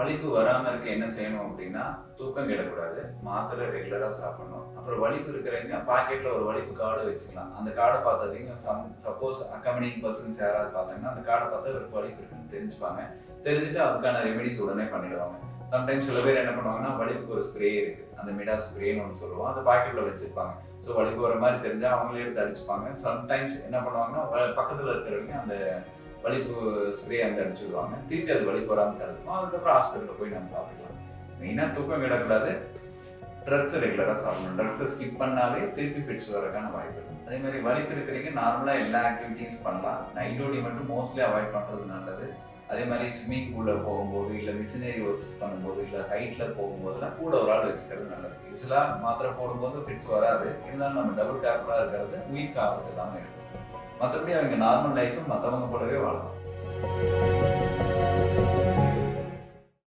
வலிப்பு வராம இருக்க என்ன செய்யணும் அப்படின்னா தூக்கம் கிடக்கூடாது. மாத்திரை ரெகுலரா சாப்பிடணும். அப்புறம் வலிப்பு இருக்கிறவங்க பாக்கெட்ல ஒரு வலிப்பு கார்டு வச்சுக்கலாம். அந்த கார்டை பார்த்தீங்க சம் சப்போஸ் அக்கம்பனிங் பர்சன்ஸ் யாராவது பார்த்தாங்கன்னா அந்த கார்டை பார்த்தா ஒரு வலிப்பு இருக்குன்னு தெரிஞ்சுப்பாங்க. தெரிஞ்சுட்டு அதுக்கான ரெமெடிஸ் உடனே பண்ணிடுவாங்க. சம்டைம்ஸ் சில பேர் என்ன பண்ணுவாங்கன்னா வலிப்புக்கு ஒரு ஸ்ப்ரே இருக்கு. அந்த மிடா ஸ்ப்ரேன்னு ஒன்று சொல்லுவோம். அந்த பாக்கெட்ல வச்சிருப்பாங்க. ஸோ வலிப்பு வர மாதிரி தெரிஞ்சா அவங்களே எடுத்து அடிச்சுப்பாங்க. சம்டைம்ஸ் என்ன பண்ணுவாங்கன்னா வ- பக்கத்துல இருக்கிறவங்க அந்த வலிப்பு ஸ்ப்ரே அங்கே அடிச்சுடுவாங்க திருப்பி அது வலிப்பு வராமல் தடுக்கும் அதுக்கப்புறம் ஹாஸ்பிட்டலில் போய் நம்ம பார்த்துக்கலாம். மெயினாக தூக்கம் விடக்கூடாது. ட்ரக்ஸ் ரெகுலராக சாப்பிடணும். ட்ரக்ஸை ஸ்கிப் பண்ணாலே திருப்பி ஃபிட்ஸ் வரக்கான வாய்ப்பு இருக்கும் அதே மாதிரி வலிப்பு இருக்கிறீங்க நார்மலாக எல்லா ஆக்டிவிட்டீஸ் பண்ணலாம். நைட் டியூட்டி மட்டும் மோஸ்ட்லி அவாய்ட் பண்ணுறது நல்லது. அதே மாதிரி ஸ்விம்மிங் பூலில் போகும்போது இல்லை மிஷினரி ஒர்க்ஸ் பண்ணும்போது இல்லை ஹைட்டில் போகும்போதெல்லாம் கூட ஒரு ஆள் வச்சுக்கிறது நல்லது. யூஸ்வலாக மாத்திரை போடும்போது ஃபிட்ஸ் வராது. இருந்தாலும் நம்ம டபுள் கேர்ஃபுல்லாக இருக்கிறது உயிர் ஆபத்து இல்லாமல் இருக்கும் மற்றபடி அவங்க நார்மல் லைஃப்பும் மற்றவங்க போலவே வாழலாம்